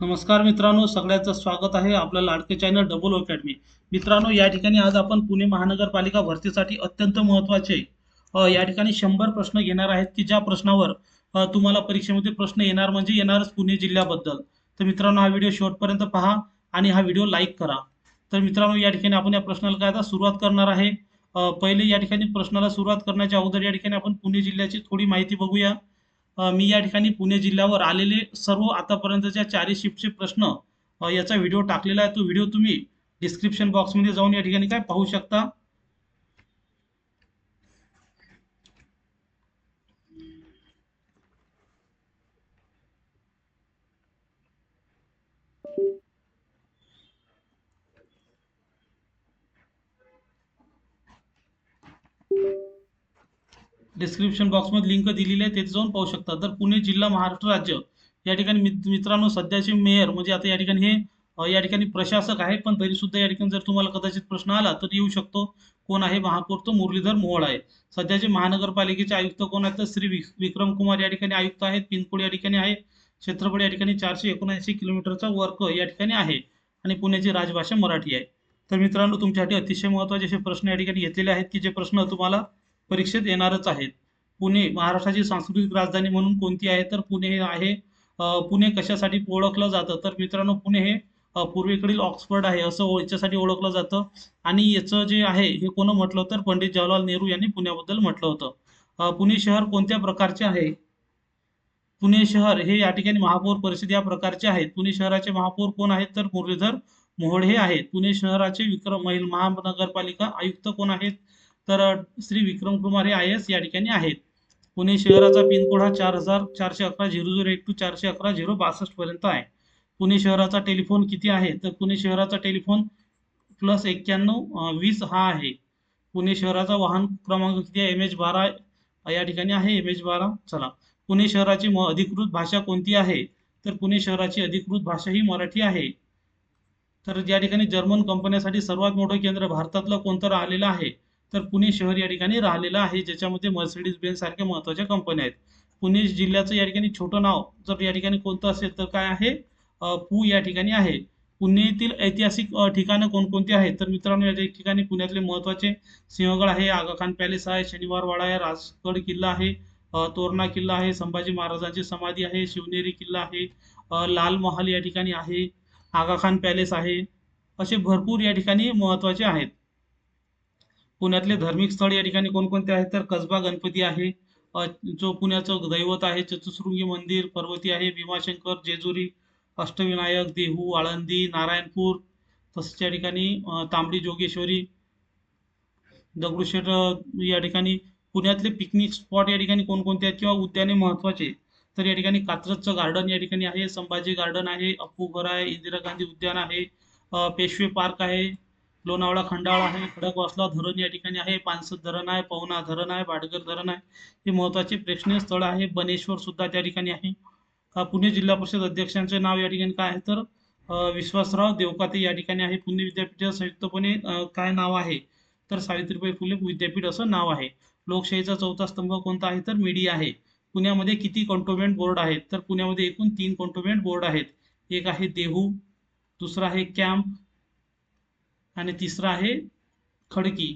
नमस्कार मित्रांनो सगळ्यांचं स्वागत आहे आपलं लाडके चॅनल डबल अकॅडमी. मित्रांनो या ठिकाणी आज आपण पुणे महानगरपालिका भरतीसाठी अत्यंत महत्त्वाचे या ठिकाणी शंभर प्रश्न घेणार आहेत की ज्या प्रश्नावर तुम्हाला परीक्षेमध्ये प्रश्न येणार म्हणजे येणारच पुणे जिल्ह्याबद्दल. तर मित्रांनो हा व्हिडिओ शेवटपर्यंत पहा आणि हा व्हिडिओ लाईक करा. तर मित्रांनो या ठिकाणी आपण या प्रश्नाला काय आता सुरुवात करणार आहे. पहिले या ठिकाणी प्रश्नाला सुरुवात करण्याच्या अगोदर या ठिकाणी आपण पुणे जिल्ह्याची थोडी माहिती बघूया. मी या ठिकाणी पुणे जिल्ह्यावर आलेले सर्व आतापर्यंतच्या चारही शिफ्टचे प्रश्न याचा व्हिडिओ टाकलेला आहे. तो व्हिडिओ तुम्ही डिस्क्रिप्शन बॉक्समध्ये जाऊन या ठिकाणी काय पाहू शकता. डिस्क्रिप्शन बॉक्समध्ये लिंक दिलेली आहे तिथे जाऊन पाहू शकता. तर पुणे जिल्हा महाराष्ट्र राज्य या ठिकाणी मित- मित्रांनो सध्याचे मेयर म्हणजे आता या ठिकाणी हे या ठिकाणी प्रशासक आहे पण तरीसुद्धा या ठिकाणी जर तुम्हाला कदाचित प्रश्न आला तर येऊ शकतो. कोण आहे? महापौर तो मुरलीधर मोहोळ आहे. सध्याचे महानगरपालिकेचे आयुक्त कोण आहेत? तर श्री विक- विक्रम कुमार या ठिकाणी आयुक्त आहेत पिनकोड या ठिकाणी आहे. क्षेत्रफळ या ठिकाणी चारशे एकोणऐंशी किलोमीटरचा वर्क या ठिकाणी आहे आणि पुण्याची राजभाषा मराठी आहे. तर मित्रांनो तुमच्यासाठी अतिशय महत्त्वाचे असे प्रश्न या ठिकाणी घेतलेले आहेत की जे प्रश्न तुम्हाला परीक्षेत येणारच आहेत. पुणे महाराष्ट्राची सांस्कृतिक राजधानी म्हणून कोणती आहे? तर पुणे हे आहे पुणे कशासाठी ओळखलं जातं? तर मित्रांनो पुणे हे पूर्वेकडील ऑक्सफर्ड आहे असं याच्यासाठी ओळखलं जातं. आणि याचं जे आहे हे कोण म्हटलं तर पंडित जवाहरलाल नेहरू यांनी पुण्याबद्दल म्हटलं होतं. पुणे शहर कोणत्या प्रकारचे आहे? पुणे शहर हे या ठिकाणी महापौर परिषद या प्रकारचे आहेत. पुणे शहराचे महापौर कोण आहेत? तर मुरलीधर मोहोळ हे आहेत. पुणे शहराचे विक्रम महिल महानगरपालिका आयुक्त कोण आहेत? तर श्री विक्रम कुमार हे आय एस या ठिकाणी आहेत. पुणे शहराचा पिनकोड हा चार हजार चारशे अकरा झिरो झिरो एक टू चारशे अकरा झिरो बासष्ट पर्यंत आहे. पुणे शहराचा टेलिफोन किती आहे? तर पुणे शहराचा टेलिफोन प्लस एक्क्याण्णव वीस हा आहे. पुणे शहराचा वाहन क्रमांक किती आहे? एम एच बारा या ठिकाणी आहे. एम एच बारा चला. पुणे शहराची म- अधिकृत भाषा कोणती आहे? तर पुणे शहराची अधिकृत भाषा ही मराठी आहे. तर या ठिकाणी जर्मन कंपन्यासाठी सर्वात मोठं केंद्र भारतातलं कोणतं आलेलं आहे? तर पुणे शहर या ठिकाणी राहिलेलं आहे ज्याच्यामध्ये मर्सिडीज बेन्स सारख्या महत्त्वाच्या कंपन्या आहेत. पुणे जिल्ह्याचं या ठिकाणी छोटं नाव जर या ठिकाणी कोणतं असेल तर काय आहे? पू या ठिकाणी आहे. पुणेतील ऐतिहासिक ठिकाणं कोणकोणती आहेत? तर मित्रांनो या ठिकाणी पुण्यातले महत्त्वाचे सिंहगड आहे आगाखान पॅलेस आहे शनिवारवाडा आहे राजगड किल्ला आहे तोरणा किल्ला आहे संभाजी महाराजांची समाधी आहे शिवनेरी किल्ला आहे लाल महाल या ठिकाणी आहे आगाखान पॅलेस आहे. असे भरपूर या ठिकाणी महत्त्वाचे आहेत. पुण्यातले धार्मिक स्थळ या ठिकाणी कोणकोणते आहेत? तर कसबा गणपती आहे जो पुण्याचं दैवत आहे चतुसृंगी मंदिर पर्वती आहे भीमाशंकर जेजुरी अष्टविनायक देहू आळंदी नारायणपूर तसेच या ठिकाणी तांबडी जोगेश्वरी दगडूशेठ या ठिकाणी पुण्यातले पिकनिक स्पॉट या ठिकाणी कोणकोणते आहेत किंवा उद्याने महत्त्वाचे तर या ठिकाणी कात्रजचं गार्डन या ठिकाणी आहे संभाजी गार्डन आहे अप्पूघर आहे इंदिरा गांधी उद्यान आहे पेशवे पार्क आहे लोणावळा खंडाळा आहे खडकवासला धरण या ठिकाणी आहे पानसद धरण आहे पवना धरण आहे भाटगर धरण आहे. हे महत्त्वाचे प्रेक्षणीय स्थळ आहे बनेश्वर सुद्धा त्या ठिकाणी आहे. पुणे जिल्हा परिषद अध्यक्षांचे नाव या ठिकाणी काय आहे तर विश्वासराव देवकाते या ठिकाणी आहे. पुणे विद्यापीठ संयुक्तपणे काय नाव आहे? तर सावित्रीबाई फुले विद्यापीठ असं नाव आहे. लोकशाहीचा चौथा स्तंभ कोणता आहे? तर मीडिया आहे. पुण्यामध्ये किती कंटोन्मेंट बोर्ड आहेत? तर पुण्यामध्ये एकूण तीन कॉन्टोमेंट बोर्ड आहेत. एक आहे देहू दुसरा आहे कॅम्प आणि तिसरा आहे खडकी.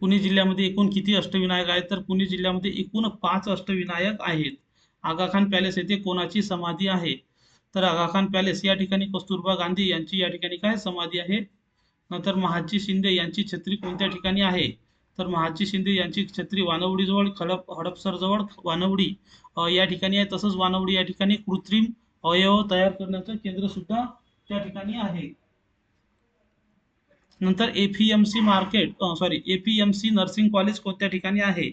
पुणे जिल्ह्यामध्ये एकूण किती अष्टविनायक आहेत? तर पुणे जिल्ह्यामध्ये एकूण पाच अष्टविनायक आहेत. आगाखान पॅलेस येथे कोणाची समाधी आहे? तर आगाखान पॅलेस या ठिकाणी कस्तुरबा गांधी यांची या ठिकाणी काय समाधी आहे? नंतर महादजी शिंदे यांची छत्री कोणत्या ठिकाणी आहे? तर महादजी शिंदे यांची छत्री वानवडीजवळ खडप हडपसरजवळ वानवडी या ठिकाणी आहे. तसंच वानवडी या ठिकाणी कृत्रिम अवयव तयार करण्याचं केंद्र सुद्धा त्या ठिकाणी आहे. नंतर APMC market sorry APMC nursing college कोणत्या ठिकाणी आहे?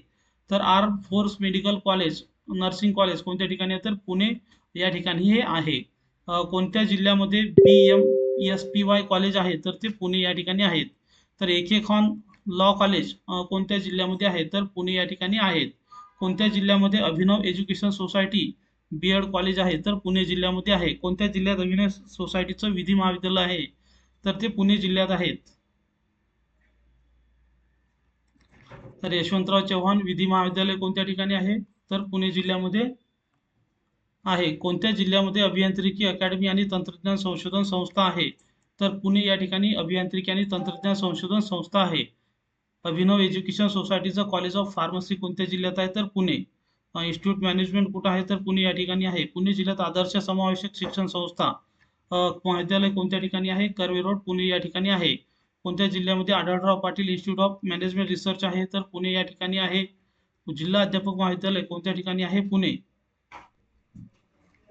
तर R force medical college nursing college कोणत्या ठिकाणी आहे? तर पुणे या ठिकाणी हे आहे. कोणत्या जिल्ह्यामध्ये B M S P Y college आहे? तर ते पुणे या ठिकाणी आहेत. तर एके खॉन लॉ कॉलेज कोणत्या जिल्ह्यामध्ये आहे? तर पुणे या ठिकाणी आहेत. कोणत्या जिल्ह्यामध्ये Abhinav education society B Ed college आहे? तर पुणे जिल्ह्यामध्ये आहे. कोणत्या जिल्ह्यात अभिनव सोसायटीचं विधी महाविद्यालय आहे? तर ते पुणे जिल्ह्यात आहेत. तर यशवंतराव चव्हाण विधी महाविद्यालय कोणत्या ठिकाणी आहे? तर पुणे जिल्ह्यामध्ये आहे. कोणत्या जिल्ह्यामध्ये अभियांत्रिकी अकॅडमी आणि तंत्रज्ञान संशोधन संस्था आहे? तर पुणे या ठिकाणी अभियांत्रिकी आणि तंत्रज्ञान संशोधन संस्था आहे. अभिनव एज्युकेशन सोसायटीचं कॉलेज ऑफ फार्मसी कोणत्या जिल्ह्यात आहे? तर पुणे. इन्स्टिट्यूट मॅनेजमेंट कुठं आहे? तर पुणे या ठिकाणी आहे. पुणे जिल्ह्यात आदर्श समावेशक शिक्षण संस्था महाविद्यालय कोणत्या ठिकाणी आहे? कर्वे रोड पुणे या ठिकाणी आहे. कोणत्या जिल्ह्यामध्ये Adhalrao Patil institute of management research आहे? तर पुणे या ठिकाणी आहे. जिल्हा अध्यापक महाविद्यालय कोणत्या ठिकाणी आहे? पुणे.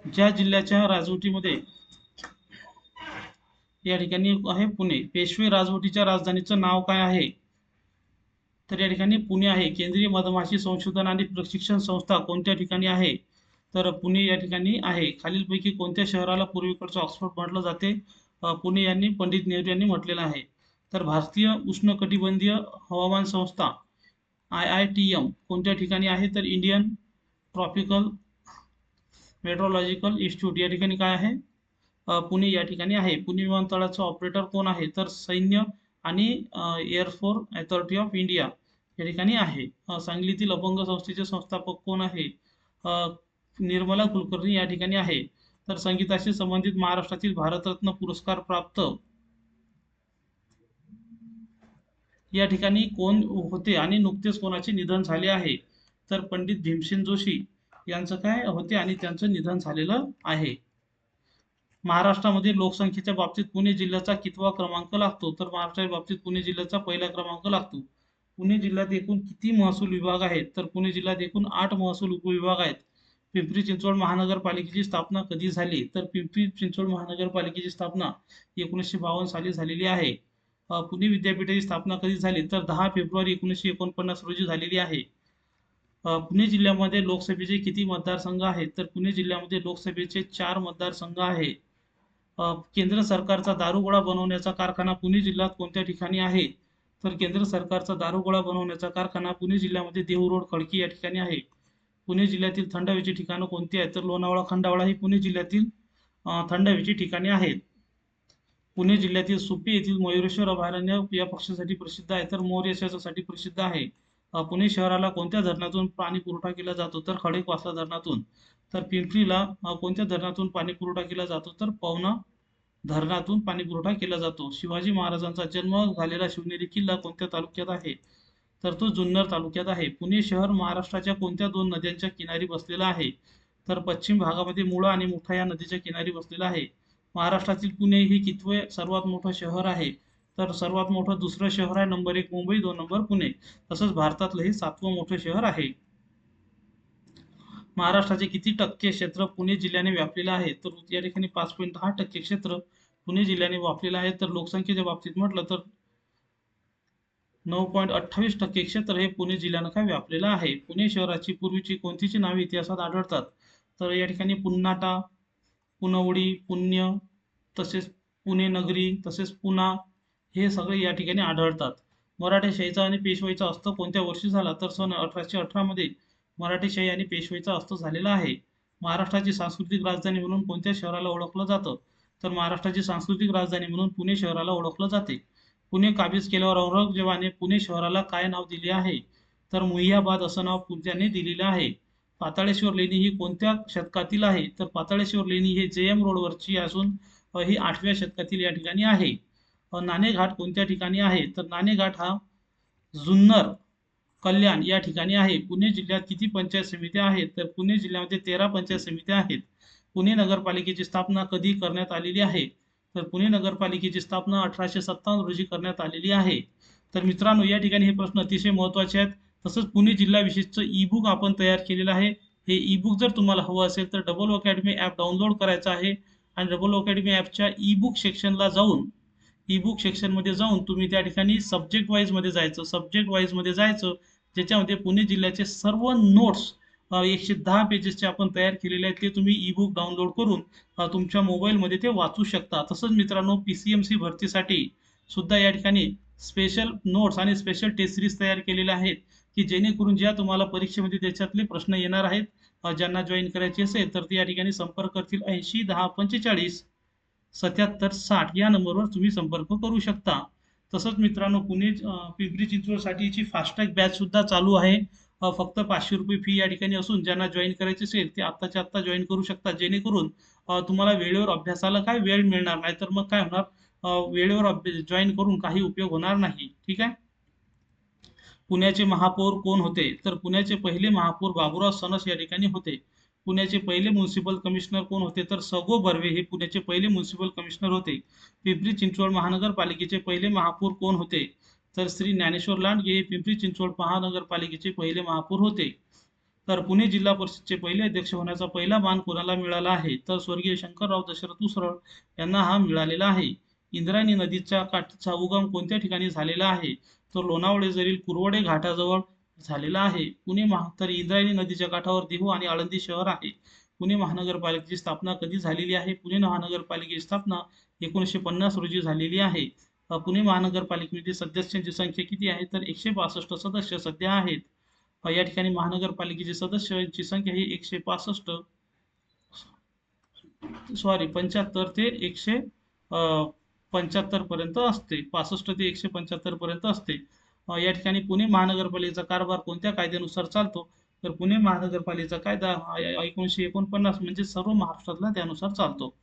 ज्या जिल्ह्याच्या राजवटीमध्ये या ठिकाणी आहे पुणे. पेशवे राजवटीच्या राजधानीचं नाव काय आहे? तर या ठिकाणी पुणे आहे. केंद्रीय मधमाशी संशोधन आणि प्रशिक्षण संस्था कोणत्या ठिकाणी आहे? तर पुणे या ठिकाणी आहे. खालीलपैकी कोणत्या शहराला पूर्वीकडचं ऑक्सफोर्ड म्हटलं जाते? पुणे यांनी पंडित नेहरू यांनी म्हटलेलं आहे. तर भारतीय उष्णकटिबंधीय हवामान संस्था आय आय टी एम कोणत्या ठिकाणी आहे? तर इंडियन ट्रॉपिकल मेट्रोलॉजिकल इन्स्टिट्यूट या ठिकाणी काय आहे? पुणे या ठिकाणी आहे. पुणे विमानतळाचं ऑपरेटर कोण आहे? तर सैन्य आणि एअरफोर्स अथॉरिटी ऑफ इंडिया या ठिकाणी आहे. सांगलीतील अपंग संस्थेचे संस्थापक कोण आहे? निर्मला कुलकर्णी या ठिकाणी आहे. तर संगीताशी संबंधित महाराष्ट्रातील भारतरत्न पुरस्कार प्राप्त या ठिकाणी कोण होते आणि नुकतेच कोणाचे निधन झाले आहे? तर पंडित भीमसेन जोशी यांचं काय होते आणि त्यांचं निधन झालेलं आहे. महाराष्ट्रामध्ये लोकसंख्येच्या बाबतीत पुणे जिल्ह्याचा कितवा क्रमांक लागतो? तर महाराष्ट्राच्या बाबतीत पुणे जिल्ह्याचा पहिला क्रमांक लागतो. पुणे जिल्ह्यात एकूण किती महसूल विभाग आहेत? तर पुणे जिल्ह्यात एकूण आठ महसूल उपविभाग आहेत. पिंपरी चिंचवड महानगरपालिकेची स्थापना कधी झाली? तर पिंपरी चिंचवड महानगरपालिकेची स्थापना एकोणीसशे बावन्न साली झालेली आहे. पुणे विद्यापीठाची स्थापना कधी झाली? तर दहा फेब्रुवारी एकोणीसशे एकोणपन्नास रोजी झालेली आहे. पुणे जिल्ह्यामध्ये लोकसभेचे किती मतदारसंघ आहेत? तर पुणे जिल्ह्यामध्ये लोकसभेचे चार मतदारसंघ आहे केंद्र सरकारचा दारुगोळा बनवण्याचा कारखाना पुणे जिल्ह्यात कोणत्या ठिकाणी आहे? तर केंद्र सरकारचा दारुगोळा बनवण्याचा कारखाना पुणे जिल्ह्यामध्ये देहू रोड खडकी या ठिकाणी आहे. पुणे जिल्ह्यातील थंड हवेची ठिकाणं कोणती आहेत? तर लोणावळा खंडावळा ही पुणे जिल्ह्यातील थंड हवेची ठिकाणे आहेत. पुणे जिल्ह्यातील सुपी येथील मयुरेश्वर अभयारण्य या पक्षासाठी प्रसिद्ध आहे. तर मोर यशासाठी प्रसिद्ध आहे. पुणे शहराला कोणत्या धरणातून पाणी पुरवठा केला जातो? तर खडेकवासला धरणातून. तर पिंपरीला कोणत्या धरणातून पाणी पुरवठा केला जातो? तर पवना धरणातून पाणी पुरवठा केला जातो. शिवाजी महाराजांचा जन्म झालेला शिवनेरी किल्ला कोणत्या तालुक्यात आहे? तर तो जुन्नर तालुक्यात आहे. पुणे शहर महाराष्ट्राच्या कोणत्या दोन नद्यांच्या किनारी बसलेला आहे? तर पश्चिम भागामध्ये मुळा आणि मुठा या नदीच्या किनारी बसलेला आहे. महाराष्ट्रातील पुणे हे कितवे सर्वात मोठं शहर आहे? तर सर्वात मोठं दुसरं शहर आहे नंबर एक मुंबई दोन नंबर पुणे. तसंच भारतातलं हे सातवं मोठं शहर आहे. महाराष्ट्राचे किती टक्के क्षेत्र पुणे जिल्ह्याने व्यापलेलं आहे? तर या ठिकाणी पाच पॉईंट दहा टक्के क्षेत्र पुणे जिल्ह्याने व्यापलेलं आहे. तर लोकसंख्येच्या बाबतीत म्हटलं तर नऊ पॉईंट अठ्ठावीस टक्के क्षेत्र हे पुणे जिल्ह्यानं काय व्यापलेलं आहे? पुणे शहराची पूर्वीची कोणतीची नावे इतिहासात आढळतात? तर या ठिकाणी पुन्नाटा पुनवडी पुण्य तसेच पुणे नगरी तसेच पुणा हे सगळे या ठिकाणी आढळतात. मराठेशाहीचा आणि पेशवाईचा अस्त कोणत्या वर्षी झाला? तर सन अठराशे अठरामध्ये मराठेशाही आणि पेशवाईचा अस्त झालेला आहे. महाराष्ट्राची सांस्कृतिक राजधानी म्हणून कोणत्या शहराला ओळखलं जातं? तर महाराष्ट्राची सांस्कृतिक राजधानी म्हणून पुणे शहराला ओळखलं जाते. पुणे काबीज केल्यावर औरंगजेबाने पुणे शहराला काय नाव दिले आहे? तर मुहियाबाद असं नाव त्याने दिलेलं आहे. पाताळेश्वर लेणी ही कोणत्या शतकातील आहे? तर पाताळेश्वर लेणी हे जे एम रोडवरची असून ही आठव्या शतकातील या ठिकाणी आहे. नाणेघाट कोणत्या ठिकाणी आहे? तर नाणेघाट हा जुन्नर कल्याण या ठिकाणी आहे. पुणे जिल्ह्यात किती पंचायत समित्या आहेत? तर पुणे जिल्ह्यामध्ये तेरा पंचायत समित्या आहेत. पुणे नगरपालिकेची स्थापना कधी करण्यात आलेली आहे? तर पुणे नगरपालिकेची स्थापना अठराशे सत्तावन्न रोजी करण्यात आलेली आहे. तर मित्रांनो या ठिकाणी हे प्रश्न अतिशय महत्त्वाचे आहेत. तसंच पुणे जिल्ह्याविषयीचं ई बुक आपण तयार केलेलं आहे. हे ई बुक जर तुम्हाला हवं असेल तर डबल अकॅडमी ॲप डाउनलोड करायचं आहे. आणि डबल अकॅडमी ॲपच्या ई बुक सेक्शनला जाऊन ई बुक सेक्शनमध्ये जाऊन तुम्ही त्या ठिकाणी सब्जेक्ट वाईजमध्ये जायचं सब्जेक्ट वाईजमध्ये जायचं. ज्याच्यामध्ये पुणे जिल्ह्याचे सर्व नोट्स एकशे दहा पेजेसचे आपण तयार केलेले आहेत ते तुम्ही ई बुक डाउनलोड करून तुमच्या मोबाईलमध्ये ते वाचू शकता. तसंच मित्रांनो पी सी एम सी भरतीसाठी सुद्धा या ठिकाणी स्पेशल नोट्स आणि स्पेशल टेस्ट सिरीज तयार केलेल्या आहेत. की जेणेकरून ज्या तुम्हाला परीक्षेमध्ये त्याच्यातले प्रश्न येणार आहेत ज्यांना जॉईन करायचे असेल तर ते या ठिकाणी संपर्क करतील. ऐंशी दहा पंचेचाळीस सत्याहत्तर साठ या नंबरवर तुम्ही संपर्क करू शकता. तसंच मित्रांनो पुणे पिंपरी चिंचवडसाठीची फास्टॅग बॅच सुद्धा चालू आहे. फक्त पाचशे रुपये फी या ठिकाणी असून ज्यांना जॉईन करायचे असेल ते आत्ताच्या आत्ता जॉईन करू शकता. जेणेकरून तुम्हाला वेळेवर अभ्यासाला काय वेळ मिळणार? नाही तर मग काय होणार? वेळेवर अभ्यास जॉईन करून काही उपयोग होणार नाही. ठीक आहे? पुण्याचे महापौर कोण होते? तर पुण्याचे पहिले महापौर बाबुराव सणस या ठिकाणी होते. पुण्याचे पहिले म्युन्सिपल कमिशनर कोण होते? तर सगो बर्वे हे पुण्याचे पहिले म्युन्सिपल कमिशनर होते. पिंपरी चिंचवड महानगरपालिकेचे पहिले महापौर कोण होते? तर श्री ज्ञानेश्वर लांडगे हे पिंपरी चिंचवड महानगरपालिकेचे पहिले महापौर होते. तर पुणे जिल्हा परिषदचे पहिले अध्यक्ष होण्याचा पहिला मान कोणाला मिळाला आहे? तर स्वर्गीय शंकरराव दशरथ उसरळ यांना हा मिळालेला आहे. इंद्रायणी नदीच्या काठचा उगम कोणत्या ठिकाणी झालेला आहे? तर लोणावळे जरील कुरवडे घाटाजवळ झालेला आहे. पुणे महा तर इंद्रायणी नदीच्या काठावर देहू आणि आळंदी शहर आहे. पुणे महानगरपालिकेची स्थापना कधी झालेली आहे? पुणे महानगरपालिकेची स्थापना एकोणीसशे पन्नास रोजी झालेली आहे. पुणे महानगरपालिकेमध्ये सदस्यांची संख्या किती आहे? तर एकशे पासष्ट सदस्य सध्या आहेत. या ठिकाणी महानगरपालिकेचे सदस्यांची संख्या ही एकशे पासष्ट सॉरी पंच्याहत्तर ते एकशे पंच्याहत्तर पर्यंत असते. पासष्ट ते एकशे पंच्याहत्तर पर्यंत असते. या ठिकाणी पुणे महानगरपालिकेचा कारभार कोणत्या कायद्यानुसार चालतो? तर पुणे महानगरपालिकेचा कायदा एकोणीसशे एकोणपन्नास म्हणजे सर्व महाराष्ट्रातला त्यानुसार चालतो.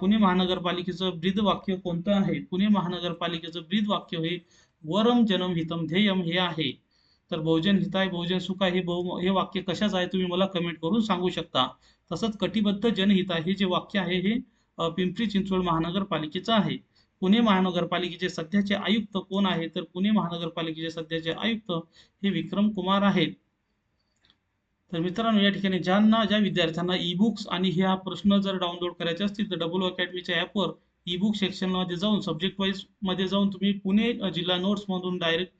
पुणे महानगरपालिकेचं ब्रीद वाक्य कोणतं आहे? पुणे महानगरपालिकेचं ब्रीद वाक्य हे वरम जनम हितम ध्येयम हे आहे. तर बहुजन हिताय बहुजन सुखाय हे बहु हे वाक्य कशाच आहे? तुम्ही मला कमेंट करून सांगू शकता. तसंच कटिबद्ध जनहिताय हे जे वाक्य आहे हे पिंपरी चिंचवड महानगरपालिकेचं आहे. पुणे महानगरपालिकेचे सध्याचे आयुक्त कोण आहे? तर पुणे महानगरपालिकेचे सध्याचे आयुक्त हे विक्रम कुमार आहेत. तर मित्रांनो या ठिकाणी ज्यांना ज्या विद्यार्थ्यांना ई बुक्स आणि ह्या प्रश्न जर डाउनलोड करायचे असतील तर डबल अकॅडमीच्या ॲपवर ई बुक सेक्शनमध्ये जाऊन सब्जेक्ट वाईजमध्ये जाऊन तुम्ही पुणे जिल्हा नोट्स मधून डायरेक्ट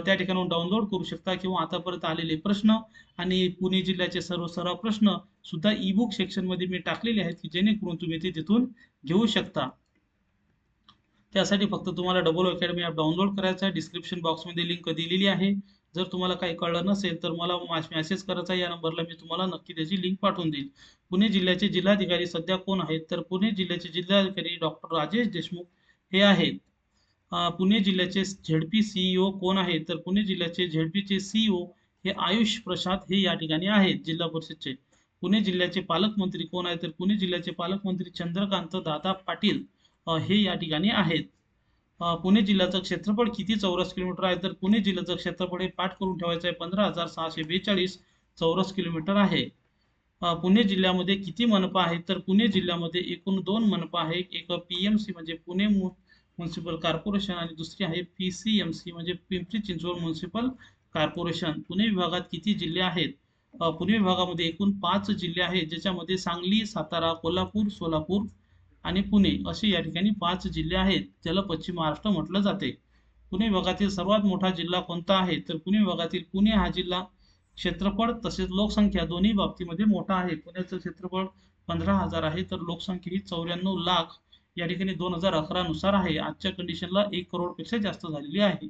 त्या ठिकाणाहून डाउनलोड करू शकता किंवा आतापर्यंत आलेले प्रश्न आणि पुणे जिल्ह्याचे सर्व सर्व प्रश्न सुद्धा ई बुक सेक्शनमध्ये मी टाकलेले आहेत की जेणेकरून तुम्ही ते तिथून घेऊ शकता. त्यासाठी फक्त तुम्हाला डबल अकॅडमी ॲप डाउनलोड करायचा आहे. डिस्क्रिप्शन बॉक्समध्ये लिंक दिलेली आहे. जर तुम्हाला काही कळलं नसेल तर मला मॅसेज करायचा या नंबरला मी तुम्हाला नक्की त्याची लिंक पाठवून देईल पुणे जिल्ह्याचे जिल्हाधिकारी सध्या कोण आहेत? तर पुणे जिल्ह्याचे जिल्हाधिकारी डॉक्टर राजेश देशमुख हे आहेत. पुणे जिल्ह्याचे झेडपी सीईओ कोण आहेत? तर पुणे जिल्ह्याचे झेडपीचे सीईओ हे आयुष प्रसाद हे या ठिकाणी आहेत जिल्हा परिषदचे. पुणे जिल्ह्याचे पालकमंत्री कोण आहेत? तर पुणे जिल्ह्याचे पालकमंत्री चंद्रकांत दादा पाटील हे या ठिकाणी आहेत. पुणे जिल्ह्याचं क्षेत्रफळ किती चौरस किलोमीटर आहे? तर पुणे जिल्ह्याचं क्षेत्रफळ हे पाठ करून ठेवायचं आहे. पंधरा हजार सहाशे बेचाळीस चौरस किलोमीटर आहे. पुणे जिल्ह्यामध्ये किती मनपा आहेत? तर पुणे जिल्ह्यामध्ये एकूण दोन मनपा आहे एक पी एम सी म्हणजे पुणे म्युन्सिपल कॉर्पोरेशन आणि दुसरी आहे पी सी एम सी म्हणजे पिंपरी चिंचवड म्युन्सिपल कॉर्पोरेशन पुणे विभागात किती जिल्हे आहेत? पुणे विभागामध्ये एकूण पाच जिल्हे आहेत ज्याच्यामध्ये सांगली सातारा कोल्हापूर सोलापूर आणि पुणे असे या ठिकाणी पाच जिल्हे आहेत. ज्याला पश्चिम महाराष्ट्र म्हटलं जाते. पुणे विभागातील सर्वात मोठा जिल्हा कोणता आहे? तर पुणे विभागातील पुणे हा जिल्हा क्षेत्रफळ तसेच लोकसंख्या दोन्ही बाबतीमध्ये मोठा आहे. पुण्याचं क्षेत्रफळ पंधरा हजार आहे. तर लोकसंख्या ही चौऱ्याण्णव लाख या ठिकाणी दोन हजार अकरा नुसार आहे. आजच्या कंडिशनला एक करोडपेक्षा जास्त झालेली आहे.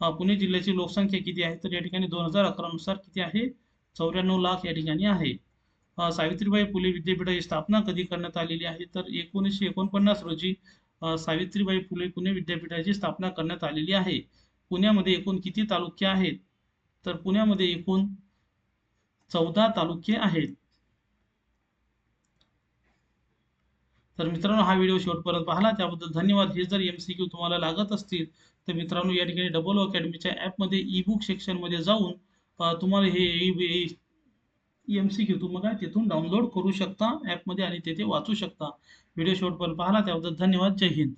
पुणे जिल्ह्याची लोकसंख्या किती आहे? तर या ठिकाणी दोन हजार अकरा नुसार किती आहे? चौऱ्याण्णव लाख या ठिकाणी आहे. सावित्रीबाई फुले विद्यापीठाची स्थापना कधी करण्यात आलेली आहे? तर एकोणीसशे एकोणपन्नास रोजी सावित्रीबाई फुले पुणे विद्यापीठाची स्थापना करण्यात आलेली आहे. पुण्यामध्ये एकूण किती तालुके आहेत? तर पुण्यामध्ये एकूण चौदा तालुके आहेत. तर मित्रांनो हा व्हिडिओ शेवटपर्यंत पाहिला. त्याबद्दल धन्यवाद. हे जर एम सी क्यू तुम्हाला लागत असतील तर मित्रांनो या ठिकाणी डबल अकॅडमीच्या ॲपमध्ये ई बुक सेक्शनमध्ये जाऊन तुम्हाला हे एम सी क्यू तुम्ही काय तिथून डाउनलोड करू शकता ॲपमध्ये आणि तेथे वाचू शकता. व्हिडिओ शेवटपर्यंत पाहिला त्याबद्दल धन्यवाद. जय हिंद.